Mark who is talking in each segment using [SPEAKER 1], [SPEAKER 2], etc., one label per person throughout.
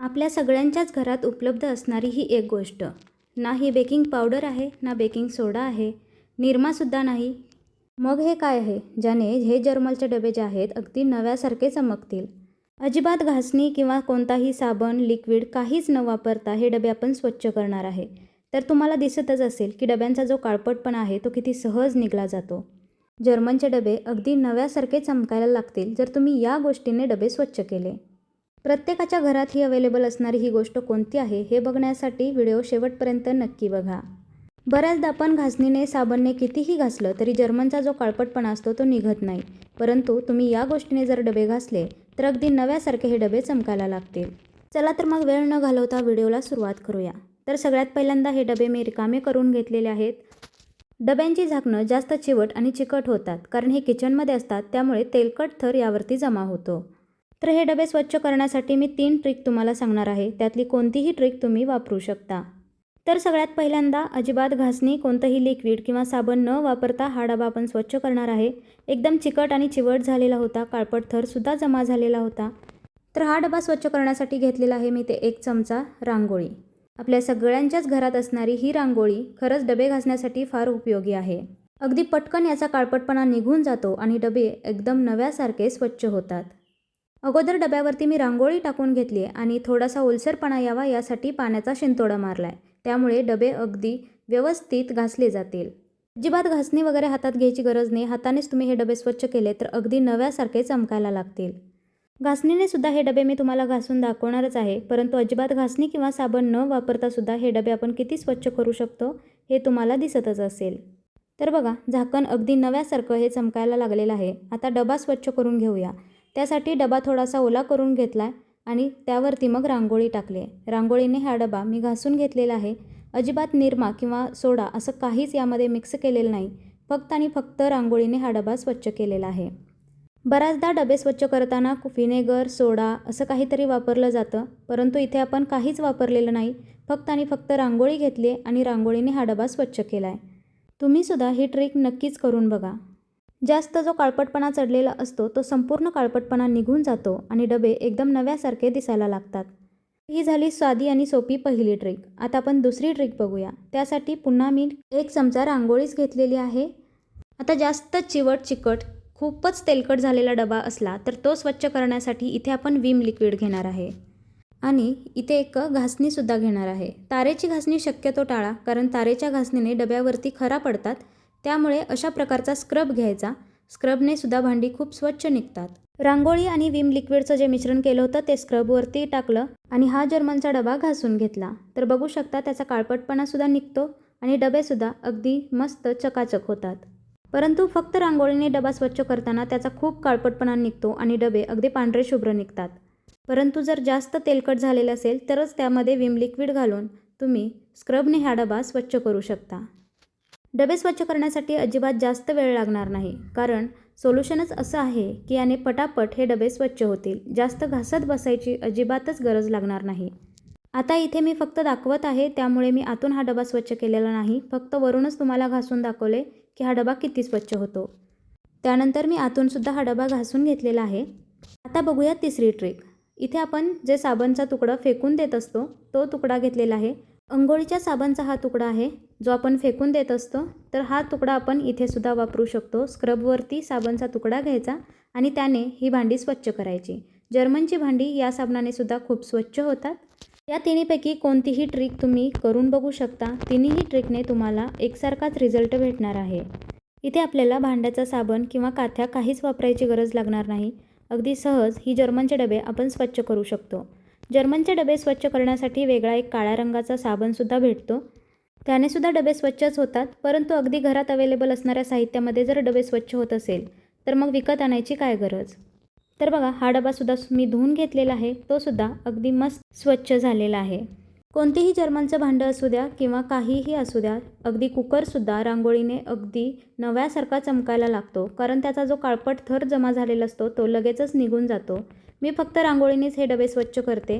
[SPEAKER 1] आपल्या सगळ्यांच्याच घरात उपलब्ध असणारी ही एक गोष्ट. ना ही बेकिंग पावडर आहे ना बेकिंग सोडा आहे. निरमासुद्धा नाही. मग हे काय आहे? ज्याने हे जर्मलचे डबे जे आहेत अगदी नव्यासारखे चमकतील. अजिबात घासणी किंवा कोणताही साबण लिक्विड काहीच न वापरता हे डबे आपण स्वच्छ करणार आहे. तर तुम्हाला दिसतच असेल की डब्यांचा जो काळपटपणा आहे तो किती सहज निघला जातो. जर्मनचे डबे अगदी नव्यासारखे चमकायला लागतील जर तुम्ही या गोष्टीने डबे स्वच्छ केले. प्रत्येकाच्या घरात ही अवेलेबल असणारी ही गोष्ट कोणती आहे हे बघण्यासाठी व्हिडिओ शेवटपर्यंत नक्की बघा. बऱ्याचदा आपण घासणीने साबणने कितीही घासलं तरी जर्मनचा जो काळपटपणा असतो तो निघत नाही. परंतु तुम्ही या गोष्टीने जर डबे घासले तर अगदी नव्यासारखे हे डबे चमकायला लागतील. चला तर मग वेळ न घालवता व्हिडिओला सुरुवात करूया. तर सगळ्यात पहिल्यांदा हे डबे मी रिकामे करून घेतलेले आहेत. डब्यांची झाकणं जास्त चिवट आणि चिकट होतात कारण हे किचनमध्ये असतात त्यामुळे तेलकट थर यावरती जमा होतो. तर हे डबे स्वच्छ करण्यासाठी मी तीन ट्रिक तुम्हाला सांगणार आहे. त्यातली कोणतीही ट्रिक तुम्ही वापरू शकता. तर सगळ्यात पहिल्यांदा अजिबात घासणी कोणतंही लिक्विड किंवा साबण न वापरता हा डबा आपण स्वच्छ करणार आहे. एकदम चिकट आणि चिवट झालेला होता काळपट थरसुद्धा जमा झालेला होता. तर हा डबा स्वच्छ करण्यासाठी घेतलेला आहे मी ते एक चमचा रांगोळी. आपल्या सगळ्यांच्याच घरात असणारी ही रांगोळी खरंच डबे घासण्यासाठी फार उपयोगी आहे. अगदी पटकन याचा काळपटपणा निघून जातो आणि डबे एकदम नव्यासारखे स्वच्छ होतात. अगोदर डब्यावरती मी रांगोळी टाकून घेतली आहे आणि थोडासा ओलसरपणा यावा यासाठी पाण्याचा शिंतोडा मारला आहे त्यामुळे डबे अगदी व्यवस्थित घासले जातील. अजिबात घासणी वगैरे हातात घ्यायची गरज नाही. हातानेच तुम्ही हे डबे स्वच्छ केले तर अगदी नव्यासारखे चमकायला लागतील. घासणीने सुद्धा हे डबे मी तुम्हाला घासून दाखवणारच आहे. परंतु अजिबात घासणी किंवा साबण न वापरता सुद्धा हे डबे आपण किती स्वच्छ करू शकतो हे तुम्हाला दिसतच असेल. तर बघा झाकण अगदी नव्यासारखं हे चमकायला लागलेलं आहे. आता डबा स्वच्छ करून घेऊया. त्यासाठी डबा थोडासा ओला करून घेतला आहे आणि त्यावरती मग रांगोळी टाकली. आहे रांगोळीने हा डबा मी घासून घेतलेला आहे. अजिबात निरमा किंवा सोडा असं काहीच यामध्ये मिक्स केलेलं नाही. फक्त आणि फक्त रांगोळीने हा डबा स्वच्छ केलेला आहे. बऱ्याचदा डबे स्वच्छ करताना व्हिनेगर सोडा असं काहीतरी वापरलं जातं परंतु इथे आपण काहीच वापरलेलं नाही. फक्त आणि फक्त रांगोळी घेतली आणि रांगोळीने हा डबा स्वच्छ केला आहे तुम्हीसुद्धा ही ट्रिक नक्कीच करून बघा. जास्त जो काळपटपणा चढलेला असतो तो संपूर्ण काळपटपणा निघून जातो आणि डबे एकदम नव्यासारखे दिसायला लागतात. ही झाली साधी आणि सोपी पहिली ट्रिक. आता आपण दुसरी ट्रिक बघूया. त्यासाठी पुन्हा मी एक चमचा रांगोळीच घेतलेली आहे. आता जास्त चिवट चिकट खूपच तेलकट झालेला डबा असला तर तो स्वच्छ करण्यासाठी इथे आपण विम लिक्विड घेणार आहे. आणि इथे एक घासणीसुद्धा घेणार आहे. तारेची घासणी शक्यतो टाळा कारण तारेच्या घासणीने डब्यावरती खरा पडतात. त्यामुळे अशा प्रकारचा स्क्रब घ्यायचा. स्क्रबने सुद्धा भांडी खूप स्वच्छ निघतात. रांगोळी आणि विम लिक्विडचं जे मिश्रण केलं होतं ते स्क्रबवरती टाकलं आणि हा जर्मनचा डबा घासून घेतला. तर बघू शकता त्याचा काळपटपणासुद्धा निघतो आणि डबेसुद्धा अगदी मस्त चकाचक होतात. परंतु फक्त रांगोळीने डबा स्वच्छ करताना त्याचा खूप काळपटपणा निघतो आणि डबे अगदी पांढरे शुभ्र निघतात. परंतु जर जास्त तेलकट झालेलं असेल तरच त्यामध्ये विम लिक्विड घालून तुम्ही स्क्रबने हा डबा स्वच्छ करू शकता. डबे स्वच्छ करण्यासाठी अजिबात जास्त वेळ लागणार नाही. कारण सोल्युशनच असं आहे की याने पटापट हे डबे स्वच्छ होतील. जास्त घासत बसायची अजिबातच गरज लागणार नाही. आता इथे मी फक्त दाखवत आहे त्यामुळे मी आतून हा डबा स्वच्छ केलेला नाही. फक्त वरूनच तुम्हाला घासून दाखवले की हा डबा किती स्वच्छ होतो. त्यानंतर मी आतूनसुद्धा हा डबा घासून घेतलेला आहे. आता बघूया तिसरी ट्रिक इथे आपण जे साबणचा तुकडा फेकून देत असतो तो तुकडा घेतलेला आहे. अंघोळीच्या साबणचा हा तुकडा आहे जो आपण फेकून देत असतो तर हा तुकडा आपण इथे सुद्धा वापरू शकतो. स्क्रबवरती साबणचा तुकडा घ्यायचा आणि त्याने ही भांडी स्वच्छ करायची. जर्मनची भांडी या साबणाने सुद्धा खूप स्वच्छ होतात. या तिन्हीपैकी कोणतीही ट्रिक तुम्ही करून बघू शकता. तिन्हीही ट्रिकने तुम्हाला एकसारखाच रिझल्ट भेटणार आहे. इथे आपल्याला भांड्याचा साबण किंवा काथ्या काहीच वापरायची गरज लागणार नाही. अगदी सहज ही जर्मनचे डबे आपण स्वच्छ करू शकतो. जर्मनचे डबे स्वच्छ करण्यासाठी वेगळा एक काळ्या रंगाचा साबणसुद्धा भेटतो. त्याने सुद्धा डबे स्वच्छच होतात परंतु अगदी घरात अवेलेबल असणाऱ्या साहित्यामध्ये जर डबे स्वच्छ होत असेल तर मग विकत आणायची काय गरज? तर बघा हा डबासुद्धा मी धुवून घेतलेला आहे तो सुद्धा अगदी मस्त स्वच्छ झालेला आहे. कोणतेही जर्मनचं भांडं असू द्या किंवा काहीही असू द्या अगदी कुकरसुद्धा रांगोळीने अगदी नव्यासारखा चमकायला लागतो. कारण त्याचा जो काळपट थर जमा झालेला असतो तो लगेचच निघून जातो. मी फक्त रांगोळीनेच हे डबे स्वच्छ करते.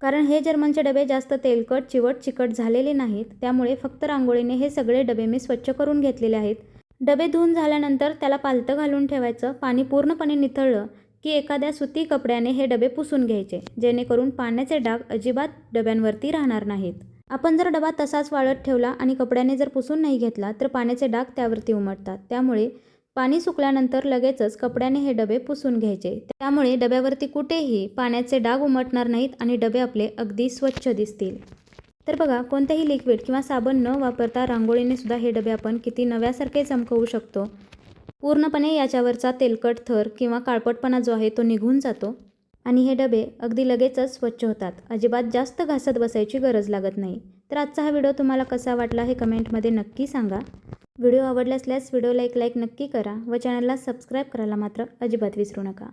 [SPEAKER 1] कारण हे जर्मनचे डबे जास्त तेलकट चिवट चिकट झालेले नाहीत. त्यामुळे फक्त रांगोळीने हे सगळे डबे मी स्वच्छ करून घेतलेले आहेत. डबे धुवून झाल्यानंतर त्याला पालतं घालून ठेवायचं. पाणी पूर्णपणे निथळलं. की एखाद्या सुती कपड्याने हे डबे पुसून घ्यायचे जेणेकरून पाण्याचे डाग अजिबात डब्यांवरती राहणार नाहीत. आपण जर डबा तसाच वाळत ठेवला आणि कपड्याने जर पुसून नाही घेतला तर पाण्याचे डाग त्यावरती उमटतात. त्यामुळे पाणी सुकल्यानंतर लगेचच कपड्याने हे डबे पुसून घ्यायचे. त्यामुळे डब्यावरती कुठेही पाण्याचे डाग उमटणार नाहीत आणि डबे आपले अगदी स्वच्छ दिसतील. तर बघा कोणतेही लिक्विड किंवा साबण न वापरता रांगोळीने सुद्धा हे डबे आपण किती नव्यासारखे चमकवू शकतो. पूर्णपणे याच्यावरचा तेलकट थर किंवा काळपटपणा जो आहे तो निघून जातो आणि हे डबे अगदी लगेचच स्वच्छ होतात. अजिबात जास्त घासत बसायची गरज लागत नाही. तर आजचा हा व्हिडिओ तुम्हाला कसा वाटला हे कमेंटमध्ये नक्की सांगा. व्हिडिओ आवडला असल्यास व्हिडिओला एक लाईक नक्की करा व चॅनलला सबस्क्राईब करायला मात्र अजिबात विसरू नका.